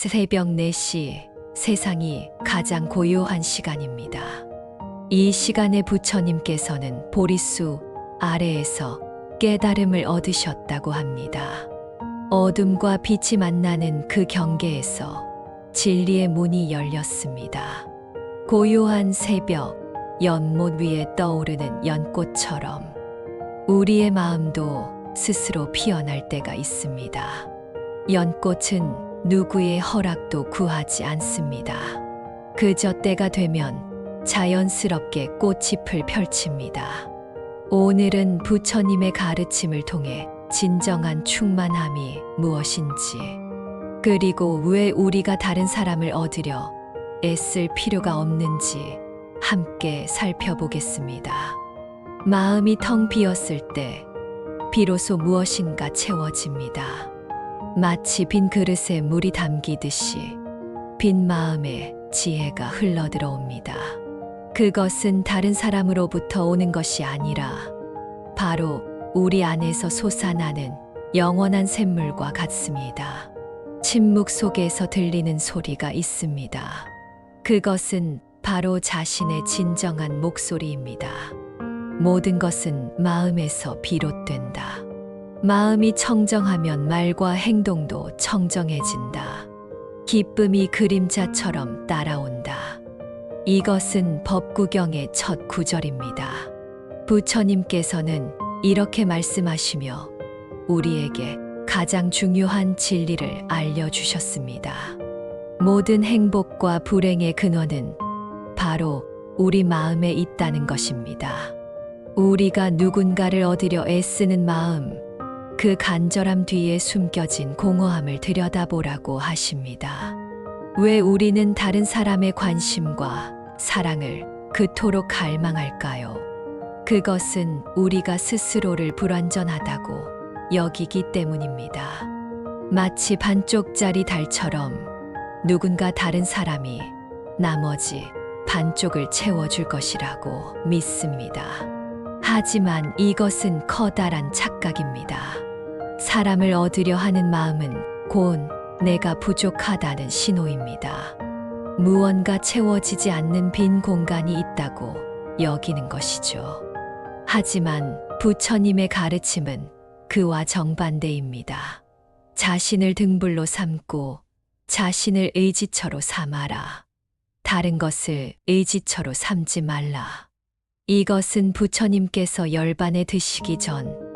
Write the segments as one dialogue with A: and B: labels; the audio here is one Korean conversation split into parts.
A: 새벽 4시 세상이 가장 고요한 시간입니다. 이 시간에 부처님께서는 보리수 아래에서 깨달음을 얻으셨다고 합니다. 어둠과 빛이 만나는 그 경계에서 진리의 문이 열렸습니다. 고요한 새벽, 연못 위에 떠오르는 연꽃처럼 우리의 마음도 스스로 피어날 때가 있습니다. 연꽃은 누구의 허락도 구하지 않습니다. 그저 때가 되면 자연스럽게 꽃잎을 펼칩니다. 오늘은 부처님의 가르침을 통해 진정한 충만함이 무엇인지, 그리고 왜 우리가 다른 사람을 얻으려 애쓸 필요가 없는지 함께 살펴보겠습니다. 마음이 텅 비었을 때 비로소 무엇인가 채워집니다. 마치 빈 그릇에 물이 담기듯이 빈 마음에 지혜가 흘러들어옵니다. 그것은 다른 사람으로부터 오는 것이 아니라 바로 우리 안에서 솟아나는 영원한 샘물과 같습니다. 침묵 속에서 들리는 소리가 있습니다. 그것은 바로 자신의 진정한 목소리입니다. 모든 것은 마음에서 비롯된다. 마음이 청정하면 말과 행동도 청정해진다. 기쁨이 그림자처럼 따라온다. 이것은 법구경의 첫 구절입니다. 부처님께서는 이렇게 말씀하시며 우리에게 가장 중요한 진리를 알려주셨습니다. 모든 행복과 불행의 근원은 바로 우리 마음에 있다는 것입니다. 우리가 누군가를 얻으려 애쓰는 마음, 그 간절함 뒤에 숨겨진 공허함을 들여다보라고 하십니다. 왜 우리는 다른 사람의 관심과 사랑을 그토록 갈망할까요? 그것은 우리가 스스로를 불완전하다고 여기기 때문입니다. 마치 반쪽짜리 달처럼 누군가 다른 사람이 나머지 반쪽을 채워줄 것이라고 믿습니다. 하지만 이것은 커다란 착각입니다. 사람을 얻으려 하는 마음은 곧 내가 부족하다는 신호입니다. 무언가 채워지지 않는 빈 공간이 있다고 여기는 것이죠. 하지만 부처님의 가르침은 그와 정반대입니다. 자신을 등불로 삼고 자신을 의지처로 삼아라. 다른 것을 의지처로 삼지 말라. 이것은 부처님께서 열반에 드시기 전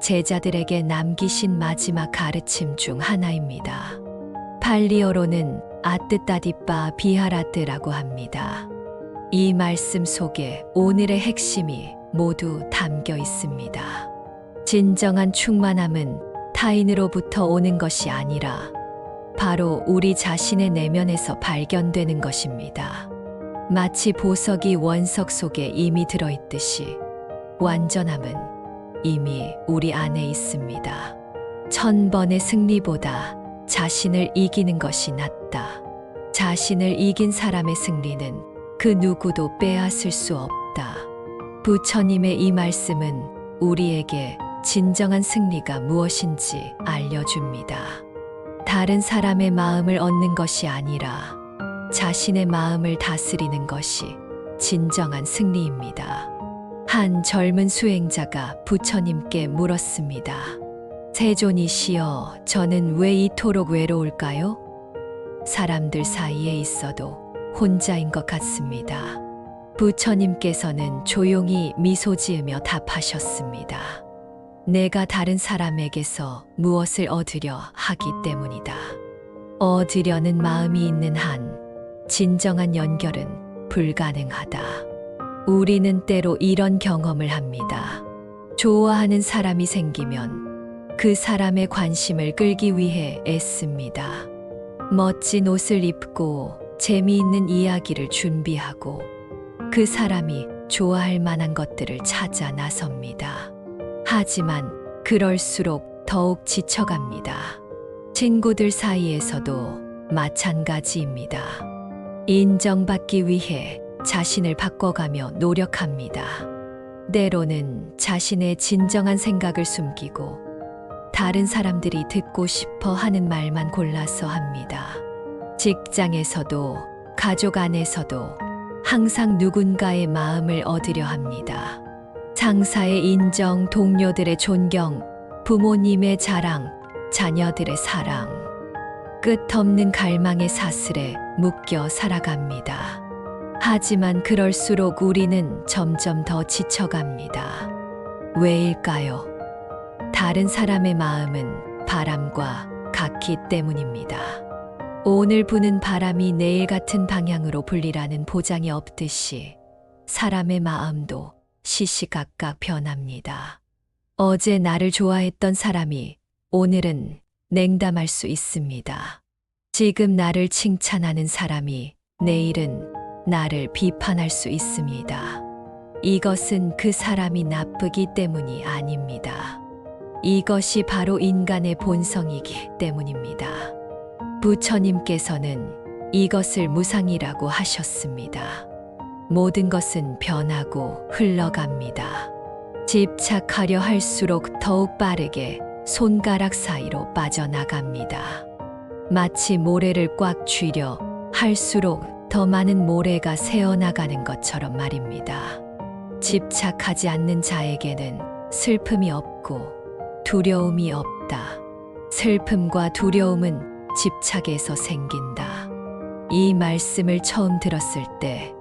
A: 제자들에게 남기신 마지막 가르침 중 하나입니다. 팔리어로는 아뜨따디빠 비하라뜨라고 합니다. 이 말씀 속에 오늘의 핵심이 모두 담겨 있습니다. 진정한 충만함은 타인으로부터 오는 것이 아니라 바로 우리 자신의 내면에서 발견되는 것입니다. 마치 보석이 원석 속에 이미 들어있듯이 완전함은 이미 우리 안에 있습니다. 천 번의 승리보다 자신을 이기는 것이 낫다. 자신을 이긴 사람의 승리는 그 누구도 빼앗을 수 없다. 부처님의 이 말씀은 우리에게 진정한 승리가 무엇인지 알려줍니다. 다른 사람의 마음을 얻는 것이 아니라 자신의 마음을 다스리는 것이 진정한 승리입니다. 한 젊은 수행자가 부처님께 물었습니다. 세존이시여, 저는 왜 이토록 외로울까요? 사람들 사이에 있어도 혼자인 것 같습니다. 부처님께서는 조용히 미소 지으며 답하셨습니다. 내가 다른 사람에게서 무엇을 얻으려 하기 때문이다. 얻으려는 마음이 있는 한 진정한 연결은 불가능하다. 우리는 때로 이런 경험을 합니다. 좋아하는 사람이 생기면 그 사람의 관심을 끌기 위해 애씁니다. 멋진 옷을 입고 재미있는 이야기를 준비하고 그 사람이 좋아할 만한 것들을 찾아 나섭니다. 하지만 그럴수록 더욱 지쳐갑니다. 친구들 사이에서도 마찬가지입니다. 인정받기 위해 자신을 바꿔가며 노력합니다. 때로는 자신의 진정한 생각을 숨기고 다른 사람들이 듣고 싶어 하는 말만 골라서 합니다. 직장에서도 가족 안에서도 항상 누군가의 마음을 얻으려 합니다. 상사의 인정, 동료들의 존경, 부모님의 자랑, 자녀들의 사랑. 끝없는 갈망의 사슬에 묶여 살아갑니다. 하지만 그럴수록 우리는 점점 더 지쳐갑니다. 왜일까요? 다른 사람의 마음은 바람과 같기 때문입니다. 오늘 부는 바람이 내일 같은 방향으로 불리라는 보장이 없듯이 사람의 마음도 시시각각 변합니다. 어제 나를 좋아했던 사람이 오늘은 냉담할 수 있습니다. 지금 나를 칭찬하는 사람이 내일은 나를 비판할 수 있습니다. 이것은 그 사람이 나쁘기 때문이 아닙니다. 이것이 바로 인간의 본성이기 때문입니다. 부처님께서는 이것을 무상이라고 하셨습니다. 모든 것은 변하고 흘러갑니다. 집착하려 할수록 더욱 빠르게 손가락 사이로 빠져나갑니다. 마치 모래를 꽉 쥐려 할수록 더 많은 모래가 새어나가는 것처럼 말입니다. 집착하지 않는 자에게는 슬픔이 없고 두려움이 없다. 슬픔과 두려움은 집착에서 생긴다. 이 말씀을 처음 들었을 때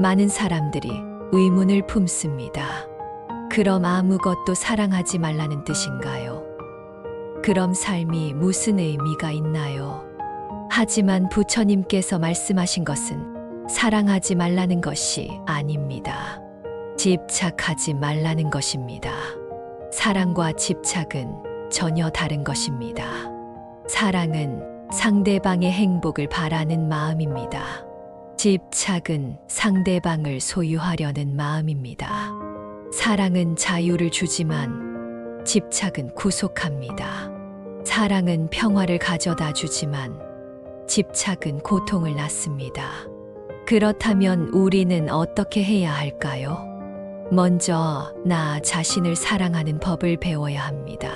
A: 많은 사람들이 의문을 품습니다. 그럼 아무것도 사랑하지 말라는 뜻인가요? 그럼 삶이 무슨 의미가 있나요? 하지만 부처님께서 말씀하신 것은 사랑하지 말라는 것이 아닙니다. 집착하지 말라는 것입니다. 사랑과 집착은 전혀 다른 것입니다. 사랑은 상대방의 행복을 바라는 마음입니다. 집착은 상대방을 소유하려는 마음입니다. 사랑은 자유를 주지만 집착은 구속합니다. 사랑은 평화를 가져다 주지만 집착은 고통을 낳습니다. 그렇다면 우리는 어떻게 해야 할까요? 먼저 나 자신을 사랑하는 법을 배워야 합니다.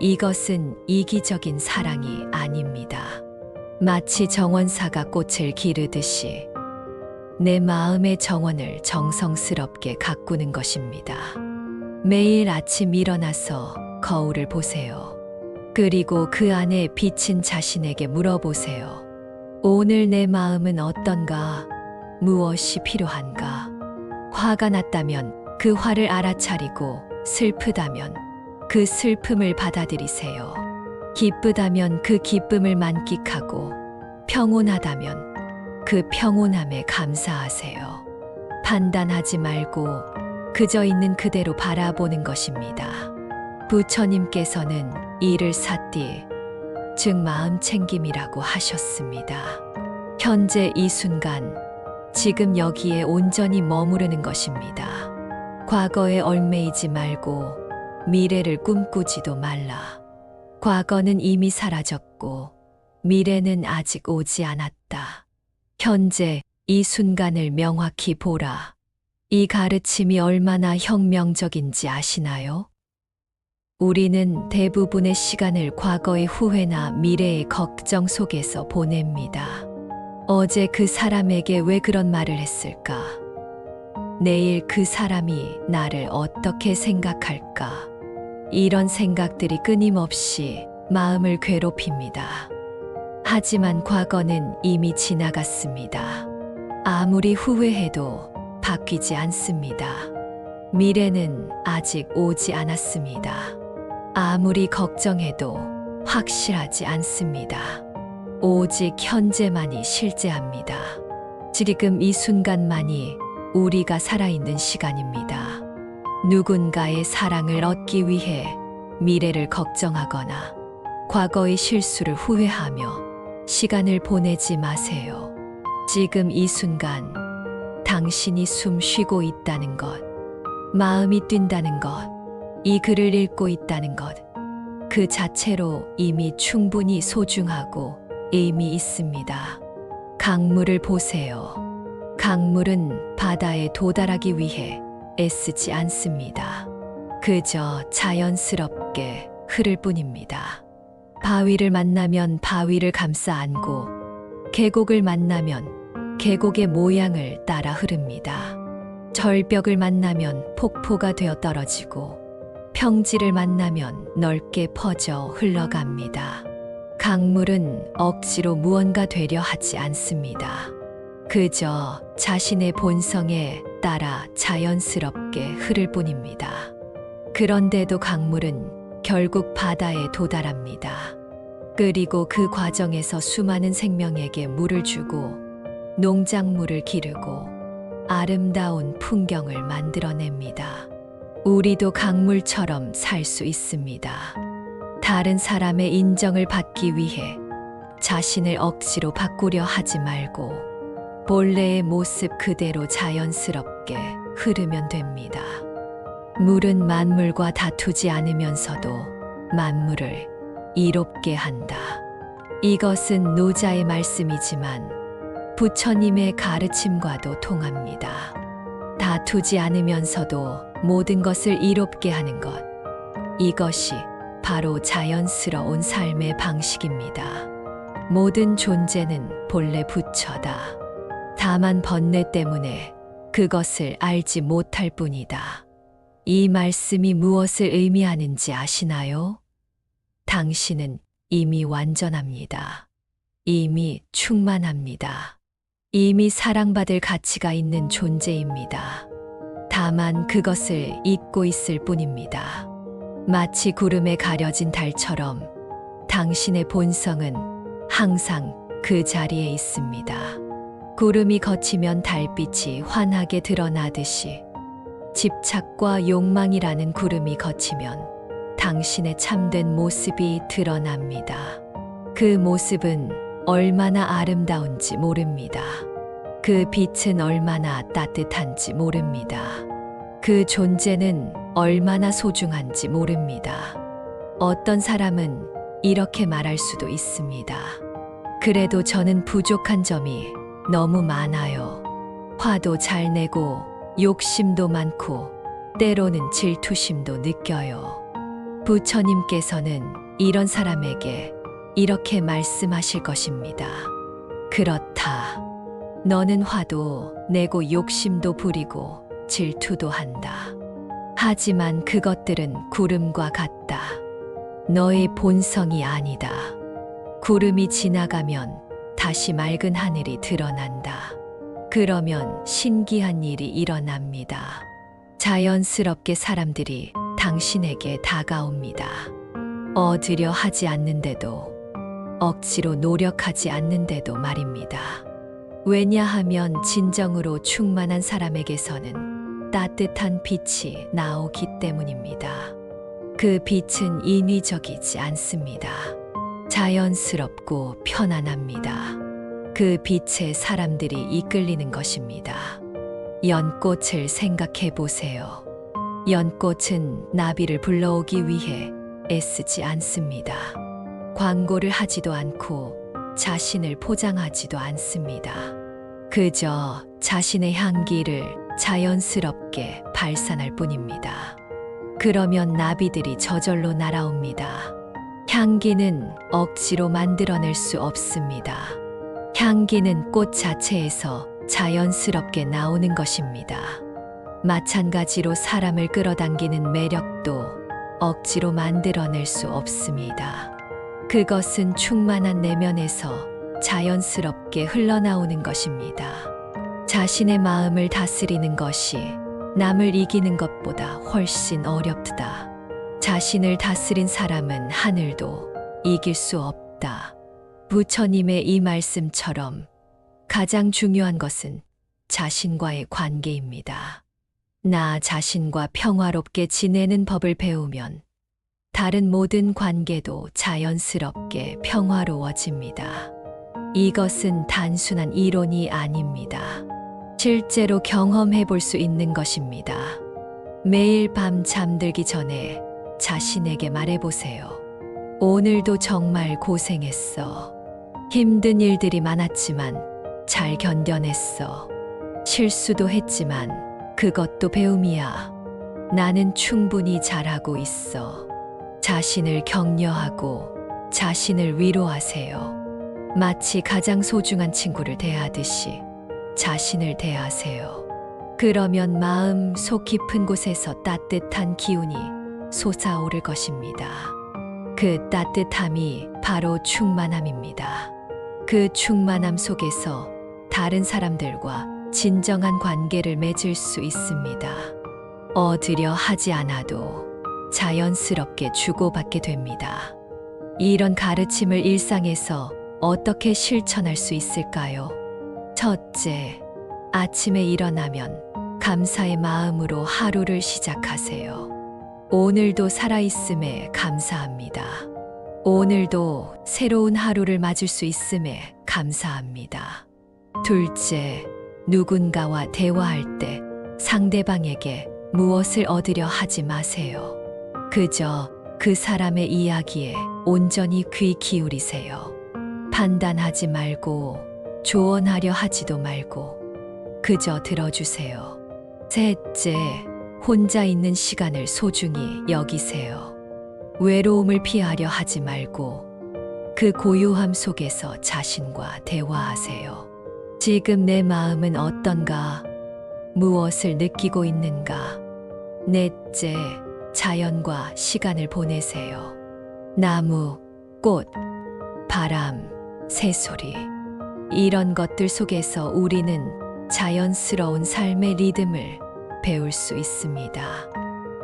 A: 이것은 이기적인 사랑이 아닙니다. 마치 정원사가 꽃을 기르듯이 내 마음의 정원을 정성스럽게 가꾸는 것입니다. 매일 아침 일어나서 거울을 보세요. 그리고 그 안에 비친 자신에게 물어보세요. 오늘 내 마음은 어떤가? 무엇이 필요한가? 화가 났다면 그 화를 알아차리고 슬프다면 그 슬픔을 받아들이세요. 기쁘다면 그 기쁨을 만끽하고 평온하다면 그 평온함에 감사하세요. 판단하지 말고 그저 있는 그대로 바라보는 것입니다. 부처님께서는 이를 사띠, 즉 마음 챙김이라고 하셨습니다. 현재 이 순간, 지금 여기에 온전히 머무르는 것입니다. 과거에 얽매이지 말고 미래를 꿈꾸지도 말라. 과거는 이미 사라졌고 미래는 아직 오지 않았다. 현재 이 순간을 명확히 보라. 이 가르침이 얼마나 혁명적인지 아시나요? 우리는 대부분의 시간을 과거의 후회나 미래의 걱정 속에서 보냅니다. 어제 그 사람에게 왜 그런 말을 했을까? 내일 그 사람이 나를 어떻게 생각할까? 이런 생각들이 끊임없이 마음을 괴롭힙니다. 하지만 과거는 이미 지나갔습니다. 아무리 후회해도 바뀌지 않습니다. 미래는 아직 오지 않았습니다. 아무리 걱정해도 확실하지 않습니다. 오직 현재만이 실제합니다. 지금 이 순간만이 우리가 살아있는 시간입니다. 누군가의 사랑을 얻기 위해 미래를 걱정하거나 과거의 실수를 후회하며 시간을 보내지 마세요. 지금 이 순간 당신이 숨 쉬고 있다는 것, 마음이 뛴다는 것, 이 글을 읽고 있다는 것, 그 자체로 이미 충분히 소중하고 의미 있습니다. 강물을 보세요. 강물은 바다에 도달하기 위해 애쓰지 않습니다. 그저 자연스럽게 흐를 뿐입니다. 바위를 만나면 바위를 감싸 안고 계곡을 만나면 계곡의 모양을 따라 흐릅니다. 절벽을 만나면 폭포가 되어 떨어지고 평지를 만나면 넓게 퍼져 흘러갑니다. 강물은 억지로 무언가 되려 하지 않습니다. 그저 자신의 본성에 따라 자연스럽게 흐를 뿐입니다. 그런데도 강물은 결국 바다에 도달합니다. 그리고 그 과정에서 수많은 생명에게 물을 주고 농작물을 기르고 아름다운 풍경을 만들어냅니다. 우리도 강물처럼 살 수 있습니다. 다른 사람의 인정을 받기 위해 자신을 억지로 바꾸려 하지 말고 본래의 모습 그대로 자연스럽게 흐르면 됩니다. 물은 만물과 다투지 않으면서도 만물을 이롭게 한다. 이것은 노자의 말씀이지만 부처님의 가르침과도 통합니다. 다투지 않으면서도 모든 것을 이롭게 하는 것. 이것이 바로 자연스러운 삶의 방식입니다. 모든 존재는 본래 부처다. 다만 번뇌 때문에 그것을 알지 못할 뿐이다. 이 말씀이 무엇을 의미하는지 아시나요? 당신은 이미 완전합니다. 이미 충만합니다. 이미 사랑받을 가치가 있는 존재입니다. 다만 그것을 잊고 있을 뿐입니다. 마치 구름에 가려진 달처럼 당신의 본성은 항상 그 자리에 있습니다. 구름이 걷히면 달빛이 환하게 드러나듯이 집착과 욕망이라는 구름이 걷히면 당신의 참된 모습이 드러납니다. 그 모습은 얼마나 아름다운지 모릅니다. 그 빛은 얼마나 따뜻한지 모릅니다. 그 존재는 얼마나 소중한지 모릅니다. 어떤 사람은 이렇게 말할 수도 있습니다. 그래도 저는 부족한 점이 너무 많아요. 화도 잘 내고 욕심도 많고 때로는 질투심도 느껴요. 부처님께서는 이런 사람에게 이렇게 말씀하실 것입니다. 그렇다. 너는 화도 내고 욕심도 부리고 질투도 한다. 하지만 그것들은 구름과 같다. 너의 본성이 아니다. 구름이 지나가면 다시 맑은 하늘이 드러난다. 그러면 신기한 일이 일어납니다. 자연스럽게 사람들이 당신에게 다가옵니다. 얻으려 하지 않는데도 억지로 노력하지 않는데도 말입니다. 왜냐하면 진정으로 충만한 사람에게서는 따뜻한 빛이 나오기 때문입니다. 그 빛은 인위적이지 않습니다. 자연스럽고 편안합니다. 그 빛에 사람들이 이끌리는 것입니다. 연꽃을 생각해 보세요. 연꽃은 나비를 불러오기 위해 애쓰지 않습니다. 광고를 하지도 않고 자신을 포장하지도 않습니다. 그저 자신의 향기를 자연스럽게 발산할 뿐입니다. 그러면 나비들이 저절로 날아옵니다. 향기는 억지로 만들어낼 수 없습니다. 향기는 꽃 자체에서 자연스럽게 나오는 것입니다. 마찬가지로 사람을 끌어당기는 매력도 억지로 만들어낼 수 없습니다. 그것은 충만한 내면에서 자연스럽게 흘러나오는 것입니다. 자신의 마음을 다스리는 것이 남을 이기는 것보다 훨씬 어렵다. 자신을 다스린 사람은 하늘도 이길 수 없다. 부처님의 이 말씀처럼 가장 중요한 것은 자신과의 관계입니다. 나 자신과 평화롭게 지내는 법을 배우면 다른 모든 관계도 자연스럽게 평화로워집니다. 이것은 단순한 이론이 아닙니다. 실제로 경험해 볼 수 있는 것입니다. 매일 밤 잠들기 전에 자신에게 말해 보세요. 오늘도 정말 고생했어. 힘든 일들이 많았지만 잘 견뎌냈어. 실수도 했지만 그것도 배움이야. 나는 충분히 잘하고 있어. 자신을 격려하고 자신을 위로하세요. 마치 가장 소중한 친구를 대하듯이 자신을 대하세요. 그러면 마음 속 깊은 곳에서 따뜻한 기운이 솟아오를 것입니다. 그 따뜻함이 바로 충만함입니다. 그 충만함 속에서 다른 사람들과 진정한 관계를 맺을 수 있습니다. 얻으려 하지 않아도 자연스럽게 주고받게 됩니다. 이런 가르침을 일상에서 어떻게 실천할 수 있을까요? 첫째, 아침에 일어나면 감사의 마음으로 하루를 시작하세요. 오늘도 살아있음에 감사합니다. 오늘도 새로운 하루를 맞을 수 있음에 감사합니다. 둘째, 누군가와 대화할 때 상대방에게 무엇을 얻으려 하지 마세요. 그저 그 사람의 이야기에 온전히 귀 기울이세요. 판단하지 말고 조언하려 하지도 말고 그저 들어주세요. 셋째, 혼자 있는 시간을 소중히 여기세요. 외로움을 피하려 하지 말고 그 고요함 속에서 자신과 대화하세요. 지금 내 마음은 어떤가? 무엇을 느끼고 있는가? 넷째, 자연과 시간을 보내세요. 나무, 꽃, 바람, 새소리. 이런 것들 속에서 우리는 자연스러운 삶의 리듬을 배울 수 있습니다.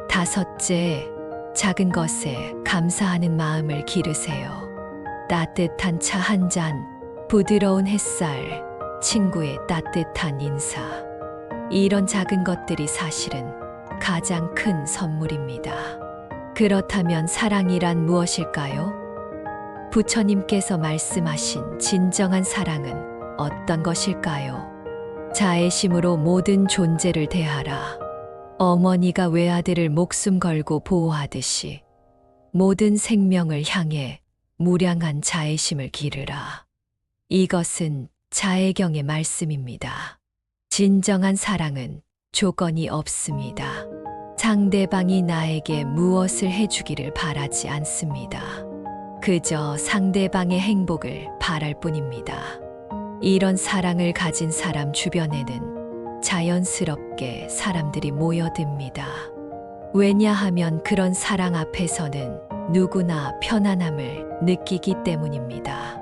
A: 다섯째, 작은 것에 감사하는 마음을 기르세요. 따뜻한 차 한 잔, 부드러운 햇살, 친구의 따뜻한 인사. 이런 작은 것들이 사실은 가장 큰 선물입니다. 그렇다면 사랑이란 무엇일까요? 부처님께서 말씀하신 진정한 사랑은 어떤 것일까요? 자애심으로 모든 존재를 대하라. 어머니가 외아들을 목숨 걸고 보호하듯이 모든 생명을 향해 무량한 자애심을 기르라. 이것은 자애경의 말씀입니다. 진정한 사랑은 조건이 없습니다. 상대방이 나에게 무엇을 해주기를 바라지 않습니다. 그저 상대방의 행복을 바랄 뿐입니다. 이런 사랑을 가진 사람 주변에는 자연스럽게 사람들이 모여듭니다. 왜냐하면 그런 사랑 앞에서는 누구나 편안함을 느끼기 때문입니다.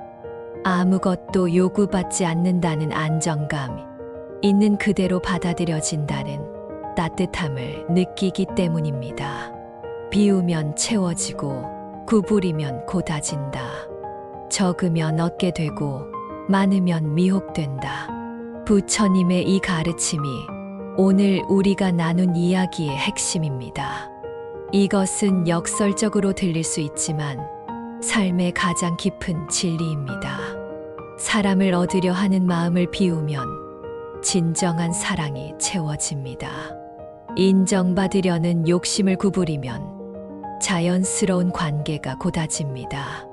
A: 아무것도 요구받지 않는다는 안정감, 있는 그대로 받아들여진다는 따뜻함을 느끼기 때문입니다. 비우면 채워지고 구부리면 고다진다. 적으면 얻게 되고 많으면 미혹된다. 부처님의 이 가르침이 오늘 우리가 나눈 이야기의 핵심입니다. 이것은 역설적으로 들릴 수 있지만 삶의 가장 깊은 진리입니다. 사람을 얻으려 하는 마음을 비우면 진정한 사랑이 채워집니다. 인정받으려는 욕심을 구부리면 자연스러운 관계가 고다집니다.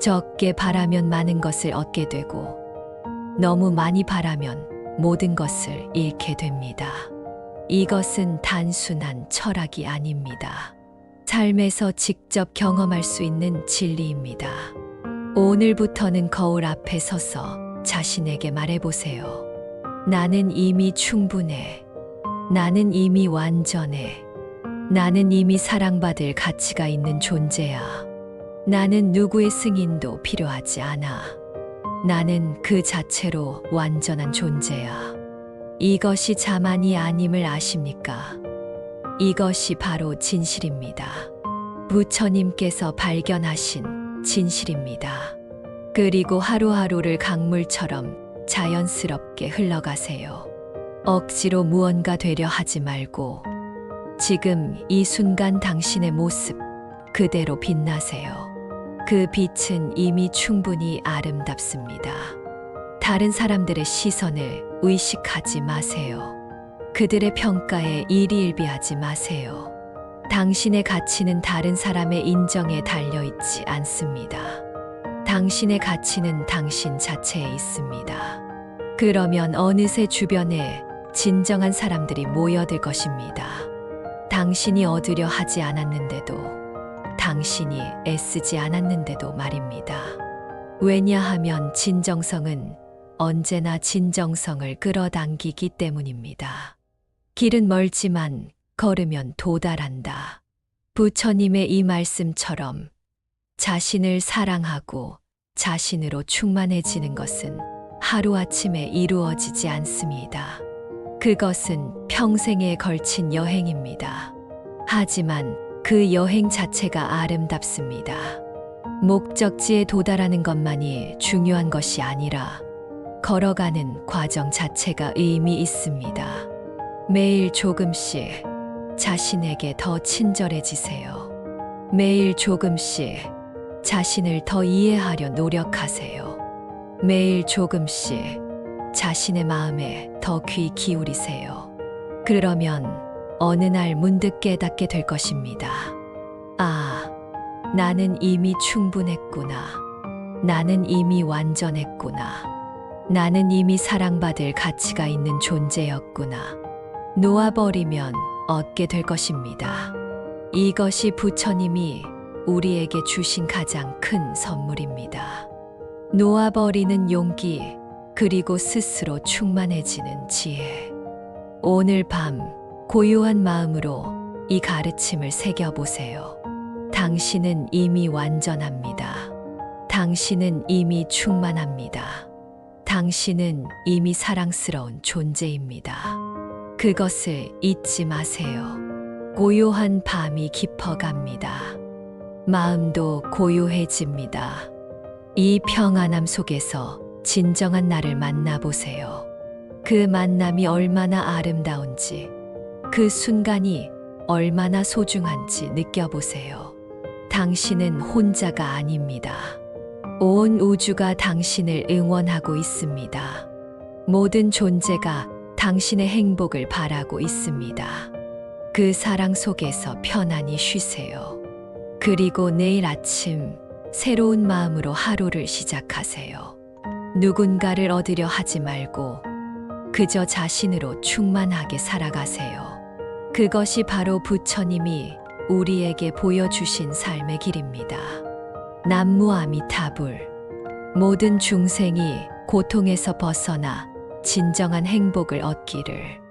A: 적게 바라면 많은 것을 얻게 되고 너무 많이 바라면 모든 것을 잃게 됩니다. 이것은 단순한 철학이 아닙니다. 삶에서 직접 경험할 수 있는 진리입니다. 오늘부터는 거울 앞에 서서 자신에게 말해보세요. 나는 이미 충분해. 나는 이미 완전해. 나는 이미 사랑받을 가치가 있는 존재야. 나는 누구의 승인도 필요하지 않아. 나는 그 자체로 완전한 존재야. 이것이 자만이 아님을 아십니까? 이것이 바로 진실입니다. 부처님께서 발견하신 진실입니다. 그리고 하루하루를 강물처럼 자연스럽게 흘러가세요. 억지로 무언가 되려 하지 말고 지금 이 순간 당신의 모습 그대로 빛나세요. 그 빛은 이미 충분히 아름답습니다. 다른 사람들의 시선을 의식하지 마세요. 그들의 평가에 일희일비하지 마세요. 당신의 가치는 다른 사람의 인정에 달려 있지 않습니다. 당신의 가치는 당신 자체에 있습니다. 그러면 어느새 주변에 진정한 사람들이 모여들 것입니다. 당신이 얻으려 하지 않았는데도, 당신이 애쓰지 않았는데도 말입니다. 왜냐하면 진정성은 언제나 진정성을 끌어당기기 때문입니다. 길은 멀지만 걸으면 도달한다. 부처님의 이 말씀처럼 자신을 사랑하고 자신으로 충만해지는 것은 하루아침에 이루어지지 않습니다. 그것은 평생에 걸친 여행입니다. 하지만 그 여행 자체가 아름답습니다. 목적지에 도달하는 것만이 중요한 것이 아니라 걸어가는 과정 자체가 의미 있습니다. 매일 조금씩 자신에게 더 친절해지세요. 매일 조금씩 자신을 더 이해하려 노력하세요. 매일 조금씩 자신의 마음에 더 귀 기울이세요. 그러면 어느 날 문득 깨닫게 될 것입니다. 아, 나는 이미 충분했구나. 나는 이미 완전했구나. 나는 이미 사랑받을 가치가 있는 존재였구나. 놓아버리면 얻게 될 것입니다. 이것이 부처님이 우리에게 주신 가장 큰 선물입니다. 놓아버리는 용기, 그리고 스스로 충만해지는 지혜. 오늘 밤 고요한 마음으로 이 가르침을 새겨보세요. 당신은 이미 완전합니다. 당신은 이미 충만합니다. 당신은 이미 사랑스러운 존재입니다. 그것을 잊지 마세요. 고요한 밤이 깊어갑니다. 마음도 고요해집니다. 이 평안함 속에서 진정한 나를 만나보세요. 그 만남이 얼마나 아름다운지, 그 순간이 얼마나 소중한지 느껴보세요. 당신은 혼자가 아닙니다. 온 우주가 당신을 응원하고 있습니다. 모든 존재가 당신의 행복을 바라고 있습니다. 그 사랑 속에서 편안히 쉬세요. 그리고 내일 아침 새로운 마음으로 하루를 시작하세요. 누군가를 얻으려 하지 말고 그저 자신으로 충만하게 살아가세요. 그것이 바로 부처님이 우리에게 보여주신 삶의 길입니다. 남무아미타불 모든 중생이 고통에서 벗어나 진정한 행복을 얻기를